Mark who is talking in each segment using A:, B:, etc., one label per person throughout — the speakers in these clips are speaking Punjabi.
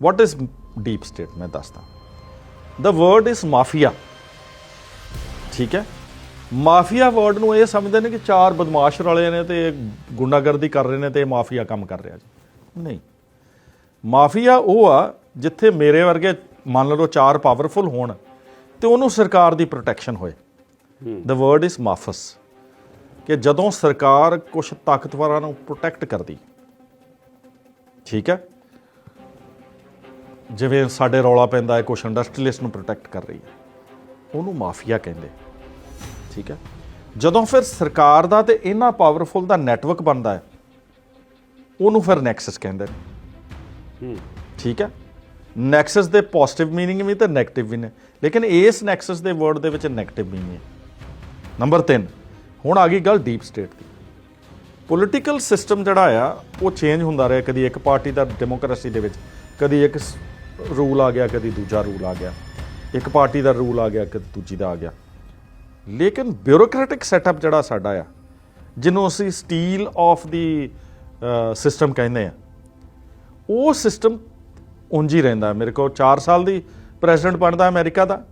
A: ਵਾਟ ਇਜ਼ ਡੀਪ ਸਟੇਟ ਮੈਂ ਦੱਸਦਾ ਦਾ ਵਰਡ ਇਜ਼ ਮਾਫੀਆ ਠੀਕ ਹੈ ਮਾਫੀਆ ਵਰਡ ਨੂੰ ਇਹ ਸਮਝਦੇ ਨੇ ਕਿ ਚਾਰ ਬਦਮਾਸ਼ ਰਲੇ ਨੇ ਤੇ ਗੁੰਡਾਗਰਦੀ ਕਰ ਰਹੇ ਨੇ ਤੇ ਮਾਫੀਆ ਕੰਮ ਕਰ ਰਿਹਾ ਜੀ ਨਹੀਂ ਮਾਫੀਆ ਉਹ ਆ ਜਿੱਥੇ ਮੇਰੇ ਵਰਗੇ ਮੰਨ ਲਓ ਚਾਰ ਪਾਵਰਫੁਲ ਹੋਣ ਤੇ ਉਹਨੂੰ ਸਰਕਾਰ ਦੀ ਪ੍ਰੋਟੈਕਸ਼ਨ ਹੋਏ ਦਾ ਵਰਡ ਇਜ਼ ਮਾਫਸ ਕਿ ਜਦੋਂ ਸਰਕਾਰ ਕੁਝ ਤਾਕਤਵਰਾਂ ਨੂੰ ਪ੍ਰੋਟੈਕਟ ਕਰਦੀ ਠੀਕ ਹੈ ਜਿਵੇਂ ਸਾਡੇ ਰੌਲਾ ਪੈਂਦਾ ਹੈ ਕੁਝ ਇੰਡਸਟਰੀਲਿਸਟ ਨੂੰ ਪ੍ਰੋਟੈਕਟ ਕਰ ਰਹੀ ਹੈ। ਉਹਨੂੰ ਮਾਫੀਆ ਕਹਿੰਦੇ। ਠੀਕ ਹੈ? ਜਦੋਂ ਫਿਰ ਸਰਕਾਰ ਦਾ ਤੇ ਇਹਨਾਂ ਪਾਵਰਫੁਲ ਦਾ ਨੈਟਵਰਕ ਬਣਦਾ ਹੈ ਉਹਨੂੰ ਫਿਰ ਨੈਕਸਸ ਕਹਿੰਦੇ ਨੇ। ਠੀਕ ਹੈ? ਨੈਕਸਸ ਦੇ ਪੋਜ਼ਿਟਿਵ ਮੀਨਿੰਗ ਵੀ ਤੇ 네ਗੇਟਿਵ ਵੀ ਨੇ। ਲੇਕਿਨ ਇਸ ਨੈਕਸਸ ਦੇ ਵਰਡ ਦੇ ਵਿੱਚ 네ਗੇਟਿਵ ਮੀਨਿੰਗ ਹੈ। ਨੰਬਰ 3 ਹੁਣ ਆ ਗਈ ਗੱਲ ਡੀਪ ਸਟੇਟ ਦੀ। ਪੋਲੀਟੀਕਲ ਸਿਸਟਮ ਜਿਹੜਾ ਆ ਉਹ ਚੇਂਜ ਹੁੰਦਾ ਰਿਹਾ। ਕਦੀ ਇੱਕ ਪਾਰਟੀ ਦਾ ਡੈਮੋਕ੍ਰੇਸੀ ਦੇ ਵਿੱਚ ਕਦੀ ਇੱਕ ਰੂਲ ਆ ਗਿਆ, ਕਦੀ ਦੂਜਾ ਰੂਲ ਆ ਗਿਆ। ਇੱਕ ਪਾਰਟੀ ਦਾ ਰੂਲ ਆ ਗਿਆ ਕਦੀ ਦੂਜੀ ਦਾ ਆ ਗਿਆ। ਲੇਕਿਨ ਬਿਊਰੋਕ੍ਰੈਟਿਕ ਸੈਟਅਪ ਜਿਹੜਾ ਸਾਡਾ ਆ, ਜਿਹਨੂੰ ਅਸੀਂ ਸਟੀਲ ਆਫ ਦੀ ਸਿਸਟਮ ਕਹਿੰਦੇ ਆ, ਉਹ ਸਿਸਟਮ ਉਂਝ ਹੀ ਰਹਿੰਦਾ ਮੇਰੇ ਕੋਲ 4 ਸਾਲ ਦੀ ਪ੍ਰੈਜ਼ੀਡੈਂਟ ਬਣਦਾ ਅਮਰੀਕਾ ਦਾ,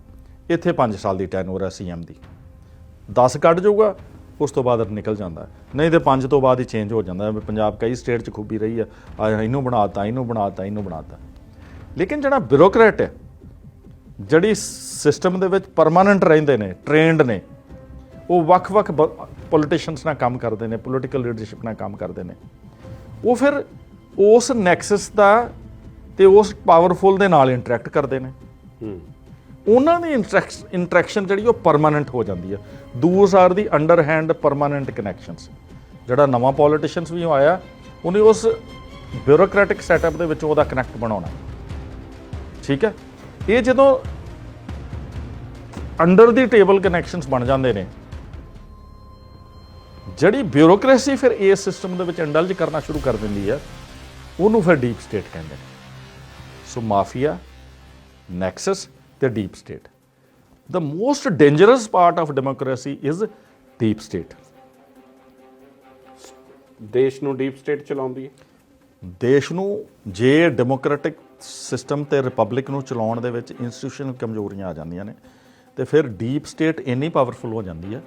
A: ਇੱਥੇ 5 ਸਾਲ ਦੀ ਟੈਨੂਰ ਹੈ ਸੀਐਮ ਦੀ। 10 ਕੱਢ ਜਾਊਗਾ, ਉਸ ਤੋਂ ਬਾਅਦ ਨਿਕਲ ਜਾਂਦਾ ਨਹੀਂ ਤੇ 5 ਤੋਂ ਬਾਅਦ ਹੀ ਚੇਂਜ ਹੋ ਜਾਂਦਾ ਪੰਜਾਬ ਕਈ ਸਟੇਟ 'ਚ ਖੂਬੀ ਰਹੀ ਆ ਇਹਨੂੰ ਬਣਾਤਾ ਇਹਨੂੰ ਬਣਾਤਾ ਇਹਨੂੰ ਬਣਾਤਾ। ਲੇਕਿਨ ਜਿਹੜਾ ਬਿਊਰੋਕਰੇਟ ਹੈ ਜਿਹੜੀ ਸਿਸਟਮ ਦੇ ਵਿੱਚ ਪਰਮਾਨੈਂਟ ਰਹਿੰਦੇ ਨੇ ਟ੍ਰੇਨਡ ਨੇ ਉਹ ਵੱਖ-ਵੱਖ ਪੋਲੀਟੀਸ਼ੀਅਨਸ ਨਾਲ ਕੰਮ ਕਰਦੇ ਨੇ ਪੋਲੀਟੀਕਲ ਲੀਡਰਸ਼ਿਪ ਨਾਲ ਕੰਮ ਕਰਦੇ ਨੇ। ਉਹ ਫਿਰ ਉਸ ਨੈਕਸਸ ਦਾ ਤੇ ਉਸ ਪਾਵਰਫੁਲ ਦੇ ਨਾਲ ਇੰਟਰੈਕਟ ਕਰਦੇ ਨੇ। ਉਹਨਾਂ ਦੀ ਇੰਟਰੈਕਸ਼ਨ ਜਿਹੜੀ ਉਹ ਪਰਮਾਨੈਂਟ ਹੋ ਜਾਂਦੀ ਹੈ। ਦੂਸ ਆਰ ਦੀ ਅੰਡਰ ਹੈਂਡ ਪਰਮਾਨੈਂਟ ਕਨੈਕਸ਼ਨਸ ਜਿਹੜਾ ਨਵਾਂ ਪੋਲੀਟੀਸ਼ੀਅਨਸ ਵੀ ਆਇਆ ਉਹਨੇ ਉਸ ਬਿਊਰੋਕ੍ਰੈਟਿਕ ਸੈਟਅਪ ਦੇ ਵਿੱਚ ਉਹਦਾ ਕਨੈਕਟ ਬਣਾਉਣਾ। ਠੀਕ ਹੈ? ਇਹ ਜਦੋਂ ਅੰਡਰ ਦੀ ਟੇਬਲ ਕਨੈਕਸ਼ਨਸ ਬਣ ਜਾਂਦੇ ਨੇ ਜਿਹੜੀ ਬਿਊਰੋਕ੍ਰੇਸੀ ਫਿਰ ਇਸ ਸਿਸਟਮ ਦੇ ਵਿੱਚ ਇੰਡਲਜ ਕਰਨਾ ਸ਼ੁਰੂ ਕਰ ਦਿੰਦੀ ਹੈ ਉਹਨੂੰ ਫਿਰ ਡੀਪ ਸਟੇਟ ਕਹਿੰਦੇ ਨੇ। ਸੋ ਮਾਫੀਆ ਨੈਕਸਸ ਤੇ deep state. The most dangerous part of democracy is deep state.
B: ਦੇਸ਼ ਨੂੰ ਡੀਪ ਸਟੇਟ ਚਲਾਉਂਦੀ ਹੈ।
A: ਦੇਸ਼ ਨੂੰ ਜੇ ਡੈਮੋਕ੍ਰੈਟਿਕ ਸਿਸਟਮ ਤੇ ਰਿਪਬਲਿਕ ਨੂੰ ਚਲਾਉਣ ਦੇ ਵਿੱਚ ਇੰਸਟੀਟਿਊਸ਼ਨ ਕਮਜ਼ੋਰੀਆਂ ਆ ਜਾਂਦੀਆਂ ਨੇ ਤੇ ਫਿਰ ਡੀਪ ਸਟੇਟ ਇੰਨੀ ਪਾਵਰਫੁਲ ਹੋ ਜਾਂਦੀ ਹੈ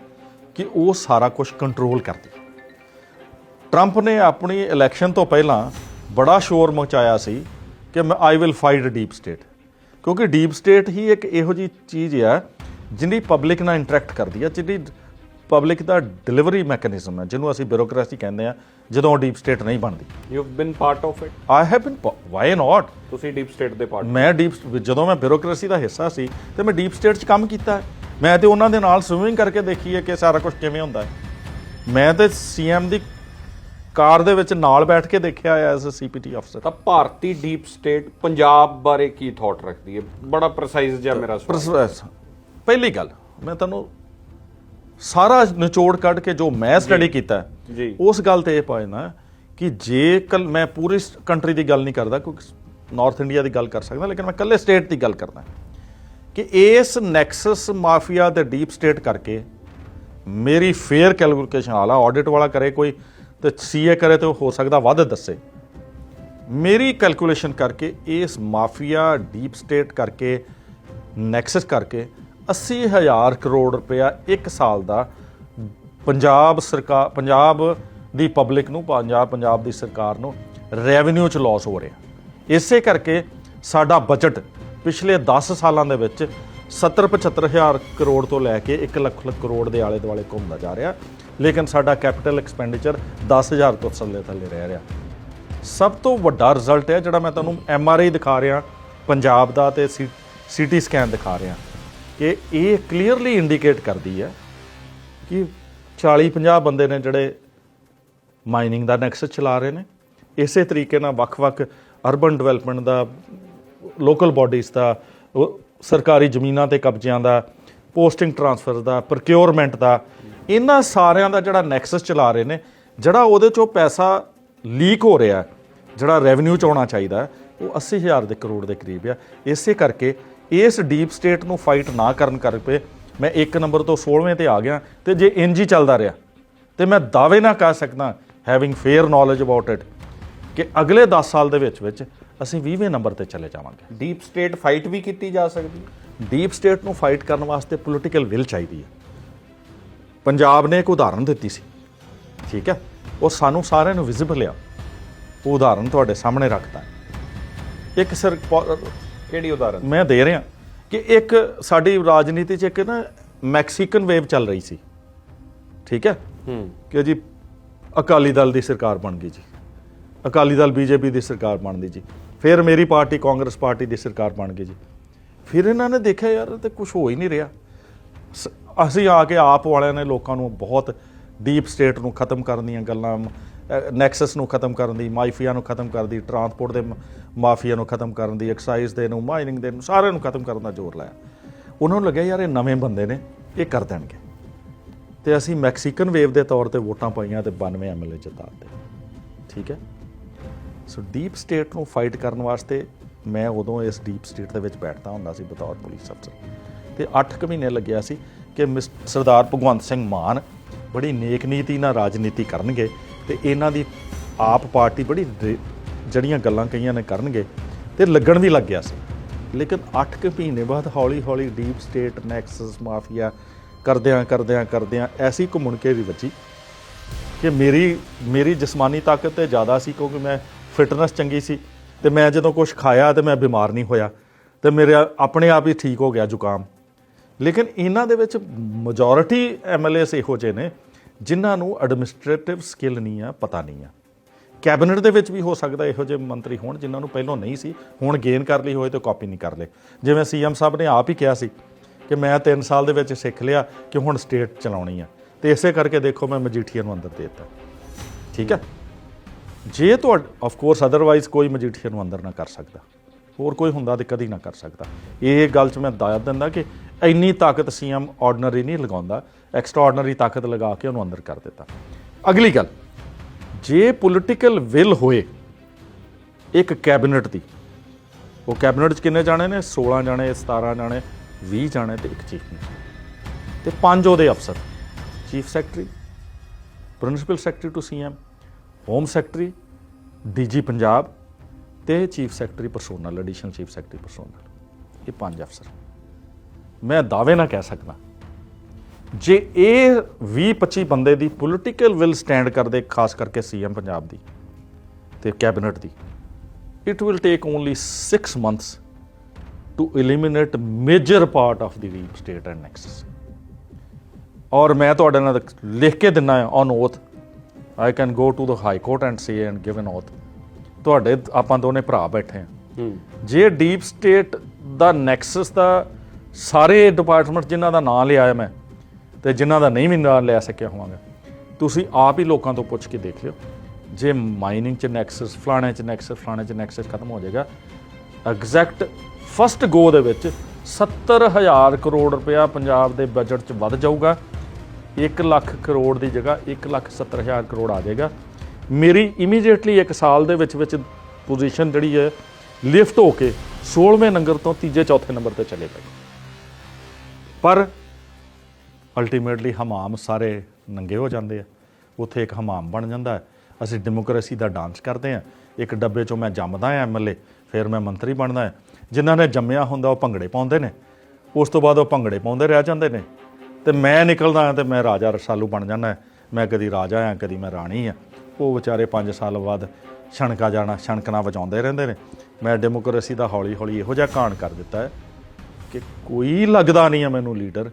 A: ਕਿ ਉਹ ਸਾਰਾ ਕੁਝ ਕੰਟਰੋਲ ਕਰਦੀ ਟਰੰਪ ਨੇ ਆਪਣੀ ਇਲੈਕਸ਼ਨ ਤੋਂ ਪਹਿਲਾਂ ਬੜਾ ਸ਼ੋਰ ਮਚਾਇਆ ਸੀ ਕਿ ਮੈਂ I will fight deep state ਕਿਉਂਕਿ ਡੀਪ ਸਟੇਟ ਹੀ ਇੱਕ ਇਹੋ ਜੀ ਚੀਜ਼ ਹੈ ਜਿਹਦੀ ਪਬਲਿਕ ਨਾਲ ਇੰਟਰੈਕਟ ਕਰਦੀ ਹੈ ਜਿਹਦੀ ਪਬਲਿਕ ਦਾ ਡਿਲੀਵਰੀ ਮੈਕੈਨਿਜ਼ਮ ਹੈ ਜਿਹਨੂੰ ਅਸੀਂ ਬਿਊਰੋਕ੍ਰੇਸੀ ਕਹਿੰਦੇ ਆ। ਜਦੋਂ ਡੀਪ ਸਟੇਟ ਨਹੀਂ ਬਣਦੀ।
B: You have been part of it
A: I have been why not
B: ਤੁਸੀਂ ਡੀਪ ਸਟੇਟ ਦੇ ਪਾਰਟ
A: ਮੈਂ ਡੀਪ ਜਦੋਂ ਮੈਂ ਬਿਊਰੋਕ੍ਰੇਸੀ ਦਾ ਹਿੱਸਾ ਸੀ ਤੇ ਮੈਂ ਡੀਪ ਸਟੇਟ 'ਚ ਕੰਮ ਕੀਤਾ ਮੈਂ ਤੇ ਉਹਨਾਂ ਦੇ ਨਾਲ ਸਵਿਮਿੰਗ ਕਰਕੇ ਦੇਖੀ ਹੈ ਕਿ ਸਾਰਾ ਕੁਝ ਕਿਵੇਂ ਹੁੰਦਾ ਹੈ। ਮੈਂ ਤੇ ਸੀਐਮ ਦੀ ਕਾਰ ਦੇ ਵਿੱਚ ਨਾਲ ਬੈਠ ਕੇ ਦੇਖਿਆ ਅ ਸੀਪੀਟੀ ਅਫਸਰ
B: ਤਾਂ ਭਾਰਤੀ ਡੀਪ ਸਟੇਟ ਪੰਜਾਬ ਬਾਰੇ ਕੀ ਥਾਟ ਰੱਖਦੀ ਹੈ? ਬੜਾ ਪ੍ਰੈਸਾਈਜ਼ ਜਿਹਾ ਮੇਰਾ ਸਵਾਲ।
A: ਪਹਿਲੀ ਗੱਲ ਮੈਂ ਤੁਹਾਨੂੰ ਸਾਰਾ ਨਿਚੋੜ ਕੱਢ ਕੇ ਜੋ ਮੈਂ ਸਟੱਡੀ ਕੀਤਾ ਹੈ,
B: ਜੀ।
A: ਉਸ ਗੱਲ ਤੇ ਇਹ ਪਾਇਨਾ ਕਿ ਜੇ ਕੱਲ ਮੈਂ ਪੂਰੀ ਕੰਟਰੀ ਦੀ ਗੱਲ ਨਹੀਂ ਕਰਦਾ ਕਿਉਂਕਿ ਨਾਰਥ ਇੰਡੀਆ ਦੀ ਗੱਲ ਕਰ ਸਕਦਾ, ਲੇਕਿਨ ਮੈਂ ਕੱਲੇ ਸਟੇਟ ਦੀ ਗੱਲ ਕਰਦਾ ਕਿ ਇਸ ਨੈਕਸਸ ਮਾਫੀਆ ਦੇ ਡੀਪ ਸਟੇਟ ਕਰਕੇ ਮੇਰੀ ਫੇਅਰ ਕੈਲਕੂਲੇਸ਼ਨ ਆਲਾ ਆਡਿਟ ਵਾਲਾ ਕਰੇ ਕੋਈ ਤੇ ਸੀਏ ਕਰੇ ਤੇ ਹੋ ਸਕਦਾ ਵੱਧ ਦੱਸੇ ਮੇਰੀ ਕੈਲਕੂਲੇਸ਼ਨ ਕਰਕੇ ਇਸ ਮਾਫੀਆ ਡੀਪ ਸਟੇਟ ਕਰਕੇ ਨੈਕਸਸ ਕਰਕੇ 80000 ਕਰੋੜ ਰੁਪਇਆ ਇੱਕ ਸਾਲ ਦਾ ਪੰਜਾਬ ਸਰਕਾਰ ਪੰਜਾਬ ਦੀ ਪਬਲਿਕ ਨੂੰ, ਪੰਜਾਬ ਪੰਜਾਬ ਦੀ ਸਰਕਾਰ ਨੂੰ ਰੈਵਨਿਊ ਚ ਲਾਸ ਹੋ ਰਿਹਾ। ਇਸੇ ਕਰਕੇ ਸਾਡਾ ਬਜਟ ਪਿਛਲੇ 10 ਸਾਲਾਂ ਦੇ ਵਿੱਚ 70 75000 ਕਰੋੜ ਤੋਂ ਲੈ ਕੇ 1 ਲੱਖ ਕਰੋੜ ਦੇ ਆਲੇ ਦੁਆਲੇ ਘੁੰਮਦਾ ਜਾ ਰਿਹਾ। ਲੇਕਿਨ ਸਾਡਾ ਕੈਪੀਟਲ ਐਕਸਪੈਂਡੀਚਰ 10000 ਤੋਂ ਥੱਲੇ ਥੱਲੇ ਰਹਿ ਰਿਹਾ। ਸਭ ਤੋਂ ਵੱਡਾ ਰਿਜ਼ਲਟ ਹੈ ਜਿਹੜਾ ਮੈਂ ਤੁਹਾਨੂੰ ਐੱਮ ਆਰ ਆਈ ਦਿਖਾ ਰਿਹਾ, ਪੰਜਾਬ ਦਾ ਤੇ ਸੀਟੀ ਸਕੈਨ ਦਿਖਾ ਰਿਹਾ। ਕਿ ਇਹ ਕਲੀਅਰਲੀ ਇੰਡੀਕੇਟ ਕਰਦੀ ਹੈ ਕਿ 40 50 ਬੰਦੇ ਨੇ ਜਿਹੜੇ ਮਾਈਨਿੰਗ ਦਾ ਨੈਕਸਸ ਚਲਾ ਰਹੇ ਨੇ। ਇਸੇ ਤਰੀਕੇ ਨਾਲ ਵੱਖ-ਵੱਖ ਅਰਬਨ ਡਿਵੈਲਪਮੈਂਟ ਦਾ ਲੋਕਲ ਬਾਡੀਜ਼ ਦਾ ਸਰਕਾਰੀ ਜ਼ਮੀਨਾਂ ਤੇ ਕਬਜ਼ਿਆਂ ਦਾ ਪੋਸਟਿੰਗ ਟਰਾਂਸਫਰ ਦਾ ਪ੍ਰੋਕਿਉਰਮੈਂਟ ਦਾ ਇਹਨਾਂ ਸਾਰਿਆਂ ਦਾ ਜਿਹੜਾ ਨੈਕਸਸ ਚਲਾ ਰਹੇ ਨੇ ਜਿਹੜਾ ਉਹਦੇ ਚੋਂ ਪੈਸਾ ਲੀਕ ਹੋ ਰਿਹਾ ਜਿਹੜਾ ਰੈਵਨਿਊ ਚ ਆਉਣਾ ਚਾਹੀਦਾ ਹੈ, ਉਹ 80000 ਦੇ ਕਰੋੜ ਦੇ ਕਰੀਬ ਆ। ਇਸੇ ਕਰਕੇ ਇਸ ਡੀਪ ਸਟੇਟ ਨੂੰ ਫਾਈਟ ਨਾ ਕਰਨ ਕਰਕੇ ਮੈਂ ਇੱਕ ਨੰਬਰ ਤੋਂ 16ਵੇਂ ਤੇ ਆ ਗਿਆ ਤੇ ਜੇ ਇੰਜ ਹੀ ਚੱਲਦਾ ਰਿਹਾ ਤੇ ਮੈਂ ਦਾਅਵੇ ਨਾਲ ਕਹਿ ਸਕਦਾ having fair knowledge about it ਕਿ ਅਗਲੇ 10 ਸਾਲ ਦੇ ਵਿੱਚ ਵਿੱਚ ਅਸੀਂ 20ਵੇਂ ਨੰਬਰ ਤੇ ਚਲੇ ਜਾਵਾਂਗੇ।
B: ਡੀਪ ਸਟੇਟ ਫਾਈਟ ਵੀ ਕੀਤੀ ਜਾ ਸਕਦੀ ਹੈ।
A: ਡੀਪ ਸਟੇਟ ਨੂੰ ਫਾਈਟ ਕਰਨ ਵਾਸਤੇ ਪੋਲੀਟੀਕਲ ਵਿਲ ਚਾਹੀਦੀ ਹੈ। ਪੰਜਾਬ ਨੇ ਇੱਕ ਉਦਾਹਰਣ ਦਿੱਤੀ ਸੀ। ਠੀਕ ਹੈ? ਉਹ ਸਾਨੂੰ ਸਾਰਿਆਂ ਨੂੰ ਵਿਜ਼ਿਬਲ ਆ। ਉਹ ਉਦਾਹਰਣ ਤੁਹਾਡੇ ਸਾਹਮਣੇ ਰੱਖਦਾ ਇੱਕ ਸਰ
B: ਕਿਹੜੀ ਉਦਾਹਰਨ?
A: ਮੈਂ ਦੇ ਰਿਹਾ। ਕਿ ਇੱਕ ਸਾਡੀ ਰਾਜਨੀਤੀ 'ਚ ਇੱਕ ਨਾ ਮੈਕਸੀਕਨ ਵੇਵ ਚੱਲ ਰਹੀ ਸੀ। ਠੀਕ ਹੈ?
B: ਹੂੰ।
A: ਕਿ ਜੀ ਅਕਾਲੀ ਦਲ ਦੀ ਸਰਕਾਰ ਬਣ ਗਈ ਜੀ। ਅਕਾਲੀ ਦਲ ਬੀਜੇਪੀ ਦੀ ਸਰਕਾਰ ਬਣਦੀ ਜੀ। ਫਿਰ ਮੇਰੀ ਪਾਰਟੀ ਕਾਂਗਰਸ ਪਾਰਟੀ ਦੀ ਸਰਕਾਰ ਬਣ ਗਈ ਜੀ। ਫਿਰ ਇਹਨਾਂ ਨੇ ਦੇਖਿਆ ਯਾਰ ਤੇ ਕੁਝ ਹੋ ਹੀ ਨਹੀਂ ਰਿਹਾ। ਅਸੀਂ ਆ ਕੇ ਆਪ ਵਾਲਿਆਂ ਨੇ ਲੋਕਾਂ ਨੂੰ ਬਹੁਤ ਡੀਪ ਸਟੇਟ ਨੂੰ ਖਤਮ ਕਰਨ ਦੀਆਂ ਗੱਲਾਂ ਨੈਕਸਸ ਨੂੰ ਖਤਮ ਕਰਨ ਦੀ ਮਾਫੀਆ ਨੂੰ ਖਤਮ ਕਰਨ ਦੀ, ਟਰਾਂਸਪੋਰਟ ਦੇ ਮਾਫੀਆ ਨੂੰ ਖਤਮ ਕਰਨ ਦੀ, ਐਕਸਾਈਜ਼ ਦੇ ਨੂੰ, ਮਾਈਨਿੰਗ ਦੇ ਨੂੰ, ਸਾਰਿਆਂ ਨੂੰ ਖਤਮ ਕਰਨ ਦਾ ਜ਼ੋਰ ਲਾਇਆ। ਉਹਨਾਂ ਨੂੰ ਲੱਗਿਆ, ਯਾਰ, ਇਹ ਨਵੇਂ ਬੰਦੇ ਨੇ, ਇਹ ਕਰ ਦੇਣਗੇ। ਤੇ ਅਸੀਂ ਮੈਕਸੀਕਨ ਵੇਵ ਦੇ ਤੌਰ ਤੇ ਵੋਟਾਂ ਪਾਈਆਂ ਤੇ 92 ਐਮਐਲਏ ਜਿਤਾਤੇ ਠੀਕ ਹੈ? ਸੋ ਡੀਪ ਸਟੇਟ ਨੂੰ ਫਾਈਟ ਕਰਨ ਵਾਸਤੇ ਮੈਂ ਉਦੋਂ ਇਸ ਡੀਪ ਸਟੇਟ ਦੇ ਵਿੱਚ ਬੈਠਦਾ ਹੁੰਦਾ ਸੀ, ਬਤੌਰ ਪੁਲਿਸ ਅਫਸਰ ਤੇ 8 ਕੁ ਮਹੀਨੇ ਲੱਗਿਆ ਸੀ ਕਿ ਮਿਸ- ਸਰਦਾਰ ਭਗਵੰਤ ਸਿੰਘ ਮਾਨ ਬੜੀ ਨੇਕ ਨੀਤੀ ਨਾਲ ਰਾਜਨੀਤੀ ਕਰਨਗੇ। ਤੇ ਇਹਨਾਂ ਦੀ ਆਪ ਪਾਰਟੀ ਬੜੀ ਡ- ਜਿਹੜੀਆਂ ਗੱਲਾਂ ਕਈਆਂ ਨੇ ਕਰਨਗੇ ਤੇ ਲੱਗਣ ਵੀ ਲੱਗ ਗਿਆ ਸੀ। ਲੇਕਿਨ 8 ਕੁ ਮਹੀਨੇ ਬਾਅਦ ਹੌਲੀ ਹੌਲੀ ਡੀਪ ਸਟੇਟ, ਨੈਕਸਸ ਮਾਫੀਆ, ਕਰਦਿਆਂ ਕਰਦਿਆਂ ਕਰਦਿਆਂ ਐਸੀ ਘੁੰਮਣ ਕੇ ਵੀ ਬਚੀ ਕਿ ਮੇਰੀ ਮੇਰੀ ਜਿਸਮਾਨੀ ਤਾਕਤ ਤੇ ਜ਼ਿਆਦਾ ਸੀ ਕਿਉਂਕਿ ਮੈਂ ਫਿਟਨੈਸ ਚੰਗੀ ਸੀ ਤੇ ਮੈਂ ਜਦੋਂ ਕੁਝ ਖਾਇਆ ਤੇ ਮੈਂ ਬਿਮਾਰ ਨਹੀਂ ਹੋਇਆ ਤੇ ਮੇਰੇ ਆਪਣੇ ਆਪ ਹੀ ਠੀਕ ਹੋ ਗਿਆ ਜ਼ੁਕਾਮ। ਲੇਕਿਨ ਇਹਨਾਂ ਦੇ ਵਿੱਚ ਮੈਜੋਰਿਟੀ ਐਮਐਲਏਸ ਇਹੋ ਜਿਹੇ ਨੇ ਜਿਨ੍ਹਾਂ ਨੂੰ ਐਡਮਿਨਿਸਟ੍ਰੇਟਿਵ ਸਕਿੱਲ ਨਹੀਂ ਆ, ਪਤਾ ਨਹੀਂ ਆ। ਕੈਬਨਿਟ ਦੇ ਵਿੱਚ ਵੀ ਹੋ ਸਕਦਾ ਇਹੋ ਜਿਹੇ ਮੰਤਰੀ ਹੋਣ ਜਿਨ੍ਹਾਂ ਨੂੰ ਪਹਿਲਾਂ ਨਹੀਂ ਸੀ, ਹੁਣ ਗੇਨ ਕਰ ਲਈ ਹੋਏ ਤੇ ਕਾਪੀ ਨਹੀਂ ਕਰ ਲੇ ਜਿਵੇਂ ਸੀਐਮ ਸਾਹਿਬ ਨੇ ਆਪ ਹੀ ਕਿਹਾ ਸੀ ਕਿ ਮੈਂ 3 ਸਾਲ ਦੇ ਵਿੱਚ ਸਿੱਖ ਲਿਆ ਕਿ ਹੁਣ ਸਟੇਟ ਚਲਾਉਣੀ ਆ। ਤੇ ਇਸੇ ਕਰਕੇ ਦੇਖੋ ਮੈਂ ਮਜੀਠੀਆ ਨੂੰ ਅੰਦਰ ਦੇ ਦਿੱਤਾ। ਠੀਕ ਹੈ ਜੇ ਤੁਹਾਡ ਆਫ ਕੋਰਸ ਅਦਰਵਾਈਜ਼ ਕੋਈ ਮਜੀਠੀਆ ਨੂੰ ਅੰਦਰ ਨਾ ਕਰ ਸਕਦਾ। ਹੋਰ ਕੋਈ ਹੁੰਦਾ ਤੇ ਕਦੀ ਨਾ ਕਰ ਸਕਦਾ। ਇਹ ਗੱਲ 'ਚ ਮੈਂ ਦਾਇਤ ਦਿੰਦਾ ਕਿ ਇੰਨੀ ਤਾਕਤ ਸੀਐਮ ਆਰਡੀਨਰੀ ਨਹੀਂ ਲਗਾਉਂਦਾ ਐਕਸਟਰਾ ਆਰਡੀਨਰੀ ਤਾਕਤ ਲਗਾ ਕੇ ਉਹਨੂੰ ਅੰਦਰ ਕਰ ਦਿੱਤਾ। ਅਗਲੀ ਗੱਲ, ਜੇ ਪੋਲਿਟੀਕਲ ਵਿਲ ਹੋਏ ਇੱਕ ਕੈਬਨਿਟ ਦੀ, ਉਹ ਕੈਬਨਿਟ 'ਚ ਕਿੰਨੇ ਜਾਣੇ ਨੇ? 16 ਜਾਣੇ 17 ਜਾਣੇ 20 ਜਾਣੇ ਤੇ ਇੱਕ ਚੀਫ ਮਿਨਿਸਟਰ ਤੇ ਪੰਜ ਉਹਦੇ ਅਫਸਰ, chief secretary, principal secretary to CM, home secretary, DG Punjab ਤੇ chief secretary personnel additional chief secretary personnel ਇਹ ਪੰਜ ਅਫਸਰ। ਮੈਂ ਦਾਅਵੇ ਨਾਲ ਕਹਿ ਸਕਦਾ। ਜੇ ਇਹ 20 25 ਬੰਦੇ ਦੀ ਪੋਲਿਟੀਕਲ ਵਿਲ ਸਟੈਂਡ ਕਰਦੇ ਖਾਸ ਕਰਕੇ ਸੀਐਮ ਪੰਜਾਬ ਦੀ ਤੇ ਕੈਬਨਿਟ ਦੀ it will take only 6 months to eliminate major part of the deep state and nexus. ਔਰ ਮੈਂ ਤੁਹਾਡੇ ਨਾਲ ਲਿਖ ਕੇ ਦਿੰਨਾ ਹੈ on oath I can go to the high court and say and give an oath ਤੁਹਾਡੇ ਆਪਾਂ ਦੋਨੇ ਭਰਾ ਬੈਠੇ ਆ
B: ਹੂੰ।
A: ਜੇ ਡੀਪ ਸਟੇਟ ਦਾ ਨੈਕਸਸ ਦਾ ਸਾਰੇ ਡਿਪਾਰਟਮੈਂਟ ਜਿਨ੍ਹਾਂ ਦਾ ਨਾਂ ਲਿਆ ਮੈਂ ਤੇ ਜਿਨ੍ਹਾਂ ਦਾ ਨਹੀਂ ਵੀ ਨਾਮ ਲੈ ਸਕਿਆ ਹੋਵਾਂਗਾ, ਤੁਸੀਂ ਆਪ ਹੀ ਲੋਕਾਂ ਤੋਂ ਪੁੱਛ ਕੇ ਦੇਖ ਲਿਓ। ਜੇ ਮਾਈਨਿੰਗ ਚ ਨੈਕਸਸ ਫਲਾਣੇ ਚ ਨੈਕਸਸ ਫਲਾਣੇ ਚ ਨੈਕਸਸ ਖਤਮ ਹੋ ਜਾਏਗਾ ਐਗਜ਼ੈਕਟ ਫਸਟ ਗੋ ਦੇ ਵਿੱਚ 70000 ਕਰੋੜ ਰੁਪਇਆ ਪੰਜਾਬ ਦੇ ਬਜਟ ਚ ਵੱਧ ਜਾਊਗਾ 1 ਲੱਖ ਕਰੋੜ ਦੀ ਜਗ੍ਹਾ 1 ਲੱਖ 70 ਹਜ਼ਾਰ ਕਰੋੜ ਆ ਜਾਏਗਾ। ਮੇਰੀ ਇਮੀਡੀਏਟਲੀ ਇੱਕ ਸਾਲ ਦੇ ਵਿੱਚ ਵਿੱਚ ਪੋਜੀਸ਼ਨ ਜਿਹੜੀ ਹੈ ਲਿਫਟ ਹੋ ਕੇ 16ਵੇਂ ਨੰਬਰ ਤੋਂ ਤੀਜੇ ਚੌਥੇ ਨੰਬਰ ਤੇ ਚਲੇ ਗਏ। ਪਰ ਅਲਟੀਮੇਟਲੀ ਹਮਾਮ ਸਾਰੇ ਨੰਗੇ ਹੋ ਜਾਂਦੇ ਆ। ਉੱਥੇ ਇੱਕ ਹਮਾਮ ਬਣ ਜਾਂਦਾ ਹੈ। ਅਸੀਂ ਡੈਮੋਕ੍ਰੇਸੀ ਦਾ ਡਾਂਸ ਕਰਦੇ ਆ ਇੱਕ ਡੱਬੇ ਚੋਂ ਮੈਂ ਜੰਮਦਾ ਆ ਐਮਐਲਏ ਫਿਰ ਮੈਂ ਮੰਤਰੀ ਬਣਦਾ ਆ ਜਿਨ੍ਹਾਂ ਨੇ ਜੰਮਿਆ ਹੁੰਦਾ ਉਹ ਭੰਗੜੇ ਪਾਉਂਦੇ ਨੇ। ਉਸ ਤੋਂ ਬਾਅਦ ਉਹ ਭੰਗੜੇ ਪਾਉਂਦੇ ਰਹਿ ਜਾਂਦੇ ਨੇ। ਤੇ ਮੈਂ ਨਿਕਲਦਾ ਆ ਤੇ ਮੈਂ ਰਾਜਾ ਰਸਾਲੂ ਬਣ ਜਾਂਦਾ ਮੈਂ ਕਦੀ ਰਾਜਾ ਆ ਕਦੀ ਮੈਂ ਰਾਣੀ ਆ ਉਹ ਵਿਚਾਰੇ 5 ਸਾਲ ਬਾਅਦ ਛਣਕਾ ਜਾਣਾ, ਛਣਕਣਾ ਵਜਾਉਂਦੇ ਰਹਿੰਦੇ ਨੇ। ਮੈਂ ਡੈਮੋਕ੍ਰੇਸੀ ਦਾ ਹੌਲੀ ਹੌਲੀ ਇਹੋ ਜਿਹਾ ਕਾਣ ਕਰ ਦਿੱਤਾ ਹੈ। ਕਿ ਕੋਈ ਲੱਗਦਾ ਨਹੀਂ ਆ ਮੈਨੂੰ ਲੀਡਰ।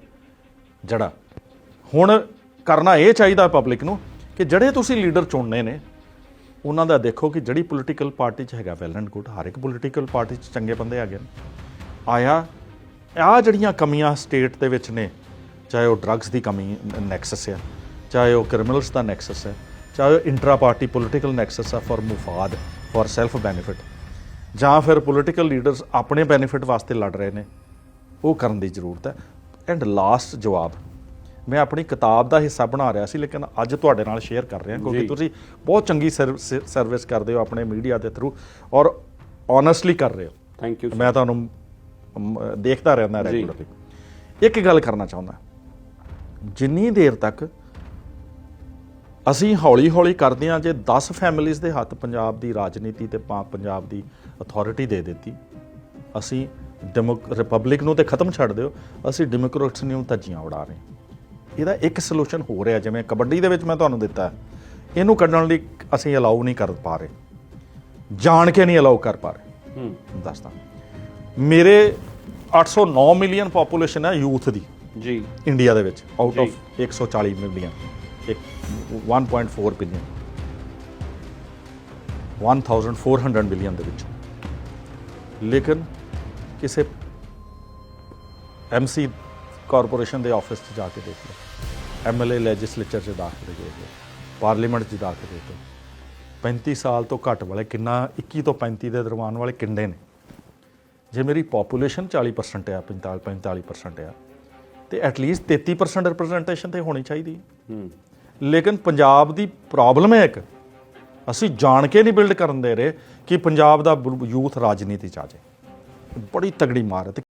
A: ਜਿਹੜਾ ਹੁਣ ਕਰਨਾ ਇਹ ਚਾਹੀਦਾ ਪਬਲਿਕ ਨੂੰ ਕਿ ਜਿਹੜੇ ਤੁਸੀਂ ਲੀਡਰ ਚੁਣਨੇ ਨੇ, ਉਹਨਾਂ ਦਾ ਦੇਖੋ ਕਿ ਜਿਹੜੀ ਪੋਲੀਟੀਕਲ ਪਾਰਟੀ 'ਚ ਹੈਗਾ ਵੈਲ ਐਂਡ ਗੁੱਡ ਹਰ ਇੱਕ ਪੋਲੀਟੀਕਲ ਪਾਰਟੀ 'ਚ ਚੰਗੇ ਬੰਦੇ ਹੈਗੇ ਨੇ। ਆਇਆ ਆ ਜਿਹੜੀਆਂ ਕਮੀਆਂ ਸਟੇਟ ਦੇ ਵਿੱਚ ਨੇ, ਚਾਹੇ ਉਹ ਡਰੱਗਸ ਦੀ ਕਮੀ ਨੈਕਸਸ ਹੈ ਚਾਹੇ ਉਹ ਕ੍ਰਿਮੀਨਲਸ ਦਾ ਨੈਕਸਸ ਹੈ ਚਾਹੇ ਉਹ ਇੰਟਰਾ ਪਾਰਟੀ ਪੋਲੀਟੀਕਲ ਨੈਕਸਸ ਆ ਫॉर ਮੁਫਾਦ ਫॉर ਸੈਲਫ ਬੈਨੀਫਿਟ ਜਾਂ ਫਿਰ ਪੋਲੀਟੀਕਲ ਲੀਡਰਸ ਆਪਣੇ ਬੈਨੀਫਿਟ ਵਾਸਤੇ ਲੜ ਰਹੇ ਨੇ। ਉਹ ਕਰਨ ਦੀ ਜ਼ਰੂਰਤ ਹੈ ਐਂਡ ਲਾਸਟ ਜਵਾਬ ਮੈਂ ਆਪਣੀ ਕਿਤਾਬ ਦਾ ਹਿੱਸਾ ਬਣਾ ਰਿਹਾ ਸੀ ਲੇਕਿਨ ਅੱਜ ਤੁਹਾਡੇ ਨਾਲ ਸ਼ੇਅਰ ਕਰ ਰਿਹਾ ਕਿਉਂਕਿ। ਤੁਸੀਂ ਬਹੁਤ ਚੰਗੀ ਸਰਵਿਸ ਕਰਦੇ ਹੋ ਆਪਣੇ ਮੀਡੀਆ ਦੇ ਥਰੂ ਔਰ ਓਨੈਸਟਲੀ ਕਰ ਰਹੇ ਹੋ
B: ਥੈਂਕ ਯੂ
A: ਮੈਂ ਤੁਹਾਨੂੰ ਦੇਖਦਾ ਰਹਿੰਦਾ। ਰੈਗੂਲਰਲੀ ਇੱਕ ਗੱਲ ਕਰਨਾ ਚਾਹੁੰਦਾ ਜਿੰਨੀ ਦੇਰ ਤੱਕ ਅਸੀਂ ਹੌਲੀ ਹੌਲੀ ਕਰਦੇ ਹਾਂ ਜੇ 10 ਫੈਮਿਲੀਆਂ ਦੇ ਹੱਥ ਪੰਜਾਬ ਦੀ ਰਾਜਨੀਤੀ ਤੇ ਪਾ- ਪੰਜਾਬ ਦੀ ਅਥਾਰਟੀ ਦੇ ਦਿੱਤੀ ਅਸੀਂ ਡੈਮੋਕ ਰਿਪਬਲਿਕ ਨੂੰ ਤੇ ਖਤਮ ਛੱਡ ਦਿਓ ਅਸੀਂ ਡੈਮੋਕ੍ਰੇਟਸ ਨੂੰ ਧੱਜੀਆਂ ਉਡਾ ਰਹੇ। ਇਹਦਾ ਇੱਕ ਸੋਲੂਸ਼ਨ ਹੋ ਰਿਹਾ ਜਿਵੇਂ ਕਬੱਡੀ ਦੇ ਵਿੱਚ ਮੈਂ ਤੁਹਾਨੂੰ ਦਿੱਤਾ ਇਹਨੂੰ ਕੱਢਣ ਲਈ ਅਸੀਂ ਅਲਾਉ ਨਹੀਂ ਕਰ ਪਾ ਰਹੇ। ਜਾਣ ਕੇ ਨਹੀਂ ਅਲਾਉ ਕਰ ਪਾ ਰਹੇ।
B: ਹੂੰ।
A: ਦੱਸਦਾ। ਮੇਰੇ 809 ਮਿਲੀਅਨ ਪੋਪੂਲੇਸ਼ਨ ਹੈ ਯੂਥ ਦੀ।
B: ਜੀ।
A: ਇੰਡੀਆ ਦੇ ਵਿੱਚ ਆਊਟ। Of 140 million. ਇੱਕ 1.4 ਬਿਲੀਅਨ 1400 ਬਿਲੀਅਨ ਦੇ ਵਿੱਚ। ਲੇਕਿਨ ਕਿਸੇ ਐਮਸੀ ਕਾਰਪੋਰੇਸ਼ਨ ਦੇ ਆਫਿਸ 'ਚ ਜਾ ਕੇ ਦੇਖ ਲਓ। ਐਮਐਲਏ ਲੈਜਿਸਲੇਚਰ 'ਚ ਦਾਖਲੇ ਦੇਖ ਲਓ ਪਾਰਲੀਮੈਂਟ 'ਚ ਦਾਖਲੇ ਦੇਖ ਲਓ 35 ਸਾਲ ਤੋਂ ਘੱਟ ਵਾਲੇ ਕਿੰਨਾ 21 ਤੋਂ 35 ਦੇ ਦਰਮਿਆਨ ਵਾਲੇ ਕਿੰਨੇ ਨੇ? ਜੇ ਮੇਰੀ ਪੋਪੂਲੇਸ਼ਨ 40% ਆ 45 45% ਆ ਤੇ ਐਟਲੀਸਟ 33% ਰਿਪਰੈਜ਼ੈਂਟੇਸ਼ਨ ਤੇ ਹੋਣੀ ਚਾਹੀਦੀ। ਹੈ।
B: ਹੂੰ
A: ਲੇਕਿਨ ਪੰਜਾਬ ਦੀ ਪ੍ਰੋਬਲਮ ਹੈ ਇੱਕ ਅਸੀਂ ਜਾਣ ਕੇ ਨਹੀਂ ਬਿਲਡ ਕਰਨ ਦੇ ਰਹੇ ਕਿ ਪੰਜਾਬ ਦਾ ਯੂਥ ਰਾਜਨੀਤੀ ਚ ਆ ਜਾਏ। ਬੜੀ ਤਗੜੀ ਮਾਰ ਹੈ। ਤੇ